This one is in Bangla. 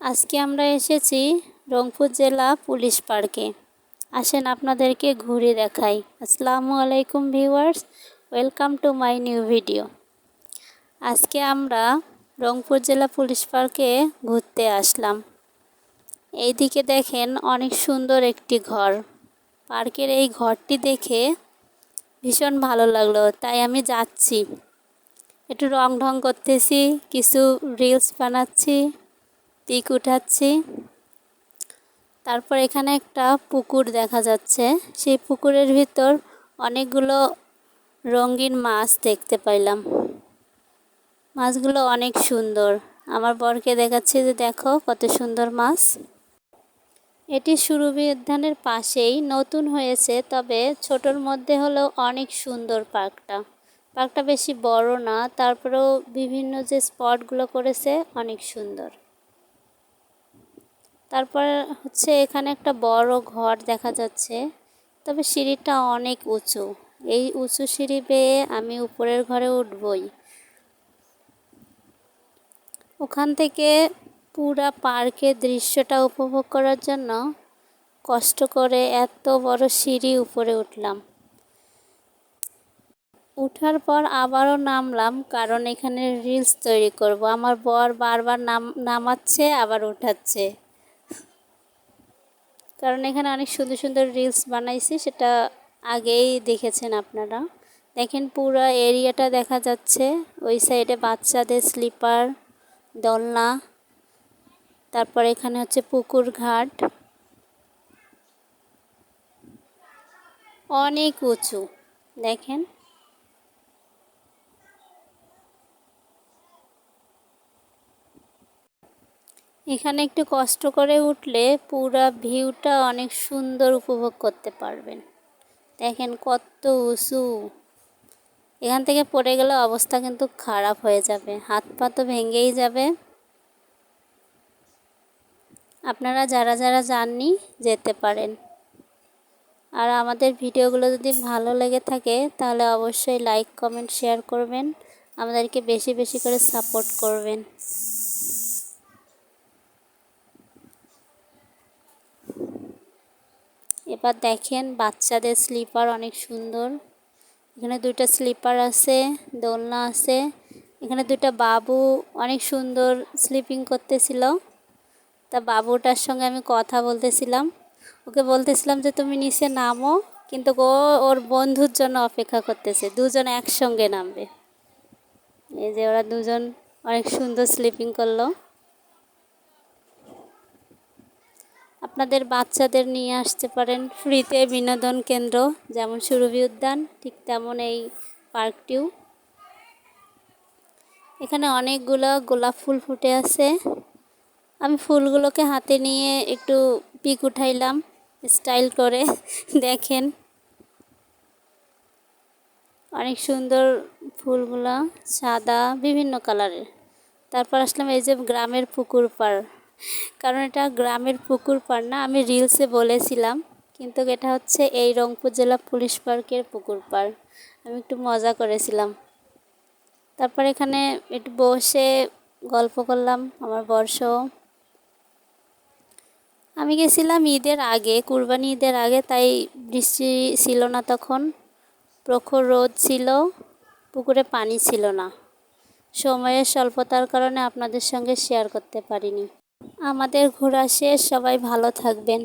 আজকে আমরা এসেছি রংপুর জেলা পুলিশ পার্কে। আসেন আপনাদেরকে ঘুরে দেখাই। আসসালামু আলাইকুম viewers, welcome to my new video. আজকে আমরা রংপুর জেলা পুলিশ পার্কে ঘুরতে আসলাম। এইদিকে দেখেন অনেক সুন্দর একটি ঘর। পার্কের এই ঘরটি দেখে ভীষণ ভালো লাগল, তাই আমি যাচ্ছি। একটু রং ঢং করতেছি, কিছু রিলস বানাচ্ছি। পিক উঠাচ্ছি। তারপর এখানে একটা পুকুর দেখা যাচ্ছে। সেই পুকুরের ভিতর অনেকগুলো রঙিন মাছ দেখতে পাইলাম। মাছগুলো অনেক সুন্দর। আমার বরকে দেখাচ্ছি যে দেখো কত সুন্দর মাছ। এটি সুরভি পাশেই নতুন হয়েছে, তবে ছোটোর মধ্যে হলেও অনেক সুন্দর পার্কটা। পার্কটা বেশি বড় না, তারপরেও বিভিন্ন যে স্পটগুলো করেছে অনেক সুন্দর। তারপর হচ্ছে এখানে একটা বড় ঘর দেখা যাচ্ছে। তবে সিঁড়িটা অনেক উঁচু। এই উঁচু সিঁড়ি বেয়ে আমি উপরের ঘরে উঠবই। ওখান থেকে পুরা পার্কের দৃশ্যটা উপভোগ করার জন্য কষ্ট করে এত বড় সিঁড়ি উপরে উঠলাম। উঠার পর আবারও নামলাম, কারণ এখানে রিলস তৈরি করব। আমার বর বারবার নাম, নামাচ্ছে, আবার উঠাচ্ছে। কারণ এখানে অনেক সুন্দর সুন্দর রিলস বানাইছি, সেটা আগেই দেখেছেন আপনারা। দেখেন পুরো এরিয়াটা দেখা যাচ্ছে, ওই সাইডে বাচ্চাদের স্লিপার দোলনা, তারপর এখানে হচ্ছে পুকুর ঘাট। অনেক উঁচু, দেখেন। এখানে একটু কষ্ট করে উঠলে পুরা ভিউটা অনেক সুন্দর উপভোগ করতে পারবেন। দেখেন কত উঁচু। এখান থেকে পড়ে গেলে অবস্থা কিন্তু খারাপ হয়ে যাবে, হাত পা তো ভেঙেই যাবে। আপনারা যারা যারা যাননি, যেতে পারেন। আর আমাদের ভিডিওগুলো যদি ভালো লেগে থাকে, তাহলে অবশ্যই লাইক, কমেন্ট, শেয়ার করবেন। আমাদেরকে বেশি বেশি করে সাপোর্ট করবেন। এবার দেখেন বাচ্চাদের স্লিপার অনেক সুন্দর। এখানে দুইটা স্লিপার আছে, দোলনা আছে। এখানে দুইটা বাবু অনেক সুন্দর স্লিপিং করতেছিল। তা বাবুটার সঙ্গে আমি কথা বলতেছিলাম। ওকে বলতেছিলাম যে, তুমি নিচে নামো। কিন্তু ও, ওর বন্ধুর জন্য অপেক্ষা করতেছে। দুজন একসঙ্গে নামবে। এই যে ওরা দুজন অনেক সুন্দর স্লিপিং করল। আপনাদের বাচ্চাদের নিয়ে আসতে পারেন। ফ্রিতে বিনোদন কেন্দ্র, যেমন সুরভি উদ্যান, ঠিক তেমন এই পার্কটিও। এখানে অনেকগুলো গোলাপ ফুল ফুটে আছে। আমি ফুলগুলোকে হাতে নিয়ে একটু পিক উঠাইলাম, স্টাইল করে, দেখেন। অনেক সুন্দর ফুলগুলো, সাদা, বিভিন্ন কালারের। তারপর আসলাম এই যে গ্রামের পুকুর পাড়। কারণ এটা গ্রামের পুকুর পাড় না, আমি রিলসে বলেছিলাম। কিন্তু এটা হচ্ছে এই রংপুর জেলা পুলিশ পার্কের পুকুর পাড়। আমি একটু মজা করেছিলাম। তারপর এখানে একটু বসে গল্প করলাম আমার বর্ষ আমি গেছিলাম ঈদের আগে, কুরবানি ঈদের আগে, তাই বৃষ্টি ছিল না তখন। প্রখর রোদ ছিল, পুকুরে পানি ছিল না। সময়ের স্বল্পতার কারণে আপনাদের সঙ্গে শেয়ার করতে পারিনি। আমাদের ঘোরা শেষ সবাই ভালো থাকবেন।